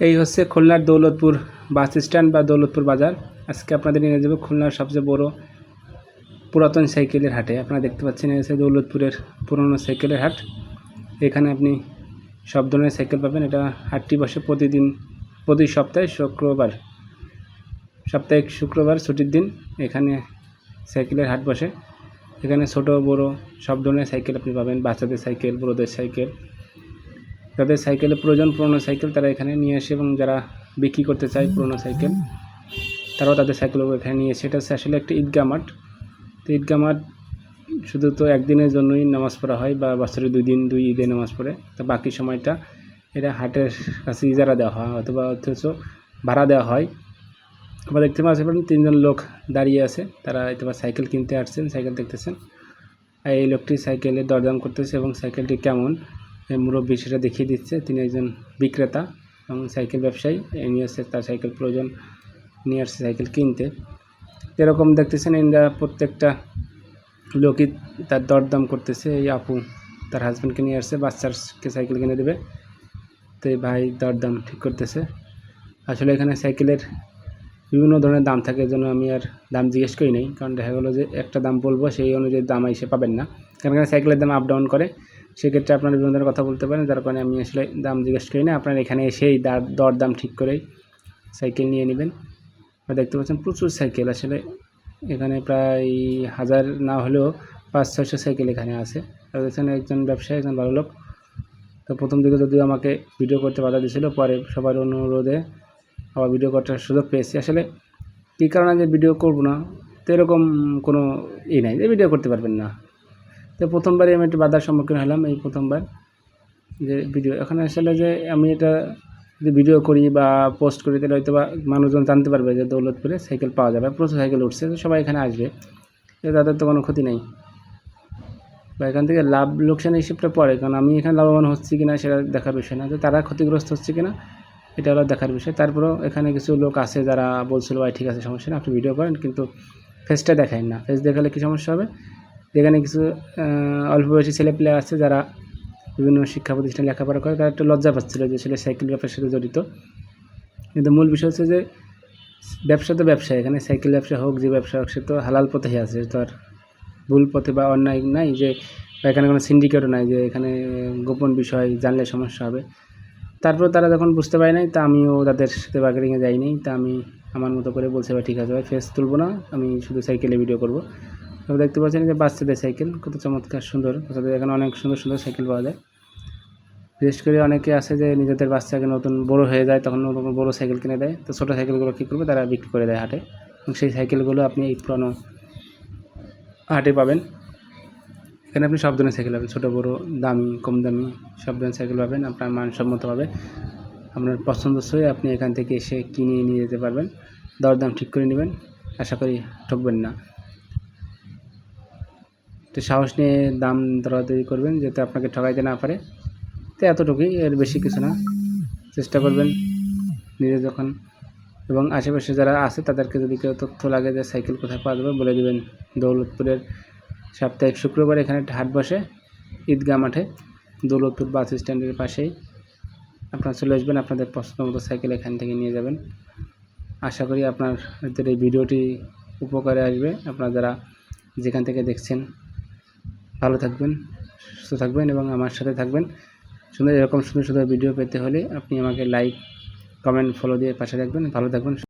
এই হচ্ছে খুলনার দৌলতপুর বাস স্ট্যান্ড বা দৌলতপুর বাজার। আজকে আপনাদের নিয়ে যাব খুলনার সবচেয়ে বড় পুরাতন সাইকেলের হাটে। আপনারা দেখতে পাচ্ছেন হচ্ছে দৌলতপুরের পুরনো সাইকেলের হাট। এখানে আপনি সব ধরনের সাইকেল পাবেন। এটা হাটটি বসে প্রতিদিন, প্রতি সপ্তাহে শুক্রবার, সাপ্তাহিক শুক্রবার ছুটির দিন এখানে সাইকেলের হাট বসে। এখানে ছোট, বড় সব ধরনের সাইকেল আপনি পাবেন। বাচ্চাদের সাইকেল, বড়োদের সাইকেল যাদের সাইকেলের প্রয়োজন, পুরনো সাইকেল তারা এখানে নিয়ে আসে এবং যারা বিক্রি করতে চায় পুরনো সাইকেল, তারাও তাদের সাইকেলগুলো এখানে নিয়ে এসে এটা আসলে একটা ঈদগাহ মাঠ। তো ঈদগাহ মাঠ শুধু তো একদিনের জন্যই নামাজ পড়া হয় বা বছরে দুই দিন, দুই ঈদে নামাজ পড়ে। তো বাকি সময়টা এটা হাটের কাছে ইজারা দেওয়া হয় অথবা অথচ ভাড়া দেওয়া হয়। আবার দেখতে পাচ্ছেন তিনজন লোক দাঁড়িয়ে আছে। তারা হয়তো সাইকেল কিনতে আসছেন, সাইকেল দেখতেছেন। আর এই লোকটি সাইকেলের দরদাম করতেছে এবং সাইকেলটি কেমন মুরব্বী সেটা দেখিয়ে দিচ্ছে। তিনি একজন বিক্রেতা এবং সাইকেল ব্যবসায়ী। নিয়ে আসছে তার সাইকেল প্রয়োজন, নিয়ে আসছে সাইকেল কিনতে। এরকম দেখতেছেন এরা প্রত্যেকটা লোকই তার দরদাম করতেছে। এই আপু তার হাজব্যান্ডকে নিয়ে আসছে, বাচ্চারকে সাইকেল কিনে দেবে। তো এই ভাই দরদাম ঠিক করতেছে। আসলে এখানে সাইকেলের বিভিন্ন ধরনের দাম থাকে জন্য আমি আর দাম জিজ্ঞেস করি নাই। কারণ দেখা গেলো যে একটা দাম বলব, সেই অনুযায়ী দাম এসে পাবেন না। কারণ এখানে সাইকেলের দাম আপ ডাউন করে। সেক্ষেত্রে আপনারা বিভিন্ন ধরনের কথা বলতে পারেন, যার কারণে আমি আসলে দাম জিজ্ঞেস করি না। আপনারা এখানে এসেই দর দাম ঠিক করেই সাইকেল নিয়ে নেবেন। আপনারা দেখতে পাচ্ছেন প্রচুর সাইকেল আসলে। এখানে প্রায় হাজার না হলেও পাঁচ, ছয়শো সাইকেল এখানে আছে। আর এখানে একজন ব্যবসায়ী, একজন ভালো লোক। তো প্রথম দিকে যদিও আমাকে ভিডিও করতে বাধা দিয়েছিল, পরে সবার অনুরোধে আবার ভিডিও করার সুযোগ পেয়েছি। আসলে কী কারণে যে ভিডিও করব না, তো এরকম কোনো ই নাই যে ভিডিও করতে পারবেন না। তো প্রথমবারই আমি একটু বাধার সম্মুখীন হলাম এই প্রথমবার যে ভিডিও এখানে আসলে যে আমি এটা যদি ভিডিও করি বা পোস্ট করি, তাহলে হয়তো বা মানুষজন জানতে পারবে যে দৌলতপুরে সাইকেল পাওয়া যাবে, প্রচুর সাইকেল উঠছে, তো সবাই এখানে আসবে। তো তাদের তো কোনো ক্ষতি নেই। বা এখান থেকে লাভ, লোকসান হিসেবটা পড়ে, কারণ আমি এখানে লাভবান হচ্ছি কিনা সেটা দেখার বিষয় না। যে তারা ক্ষতিগ্রস্ত হচ্ছে কিনা, এটা হলো দেখার বিষয়। তারপরেও এখানে কিছু লোক আছে যারা বলছিল, ভাই, ঠিক আছে, সমস্যা না আপনি ভিডিও করেন। কিন্তু ফেসটা দেখায় না। ফেস দেখালে কী সমস্যা হবে? যেখানে কিছু অল্প বয়সী ছেলেপেলে আছে যারা বিভিন্ন শিক্ষা প্রতিষ্ঠানে লেখাপড়া করে, তারা একটু লজ্জা পাচ্ছিল যে ছেলে সাইকেল ব্যবসার সাথে জড়িত। কিন্তু মূল বিষয় হচ্ছে যে, ব্যবসা তো ব্যবসা এখানে সাইকেল ব্যবসা হোক, যে ব্যবসা হোক, সে তো হালাল পথেই আছে তো আর ভুল পথে বা অন্যায় নাই যে, বা এখানে কোনো সিন্ডিকেটও নাই যে এখানে গোপন বিষয় জানলে সমস্যা হবে। তারপর তারা যখন বুঝতে পারে নাই, তা আমিও তাদের সাথে বার্গেনিংয়ে যাইনি, তা আমি আমার মতো করে বলছে ভাই ঠিক আছে, ভাই ফেস তুলবো না, আমি শুধু সাইকেলে ভিডিও করব। তবে দেখতে পাচ্ছেন যে বাচ্চাদের সাইকেল কত চমৎকার সুন্দর। বাচ্চাদের এখানে অনেক সুন্দর সুন্দর সাইকেল পাওয়া যায়। বিশেষ করে অনেকে আছে যে নিজেদের বাচ্চাকে নতুন বড় হয়ে যায়, তখন নতুন বড়ো সাইকেল কিনে দেয়। তো ছোটো সাইকেলগুলো কী করবে? তারা বিক্রি করে দেয় হাটে। এবং সেই সাইকেলগুলো আপনি এই পুরনো হাটে পাবেন। এখানে আপনি সব ধরনের সাইকেল পাবেন। ছোটো, বড়ো, দামি, কম দামি সব ধরনের সাইকেল পাবেন। আপনার মানসম্মতভাবে আপনার পছন্দসই আপনি এখান থেকে এসে কিনে নিয়ে যেতে পারবেন। দরদাম ঠিক করে নেবেন। আশা করি ঠকবেন না। তো সাহস নিয়ে দাম দরাদরি করবেন যাতে আপনাকে ঠকাইতে না পারে। তো এতটুকুই, এর বেশি কিছু না। চেষ্টা করবেন নিজে যখন। এবং আশেপাশে যারা আছে, তাদেরকে যদি কেউ তথ্য লাগে যে সাইকেল কোথায় পাওয়া যাবে, বলে দেবেন। দৌলতপুরের সাপ্তাহিক শুক্রবার এখানে একটা হাট বসে, ঈদগাহ মাঠে। দৌলতপুর বাস স্ট্যান্ডের পাশেই। আপনারা চলে আসবেন, আপনাদের পছন্দ মতো সাইকেল এখান থেকে নিয়ে যাবেন। আশা করি আপনাদের এই ভিডিওটি উপকারে আসবে। আপনারা যারা যেখান থেকে দেখছেন ভালো থাকবেন, সুস্থ থাকবেন এবং আমার সাথে থাকবেন। সুন্দর এরকম সুন্দর সুন্দর ভিডিও পেতে হলে আপনি আমাকে লাইক কমেন্ট ফলো দিয়ে পাশে রাখবেন ভালো থাকবেন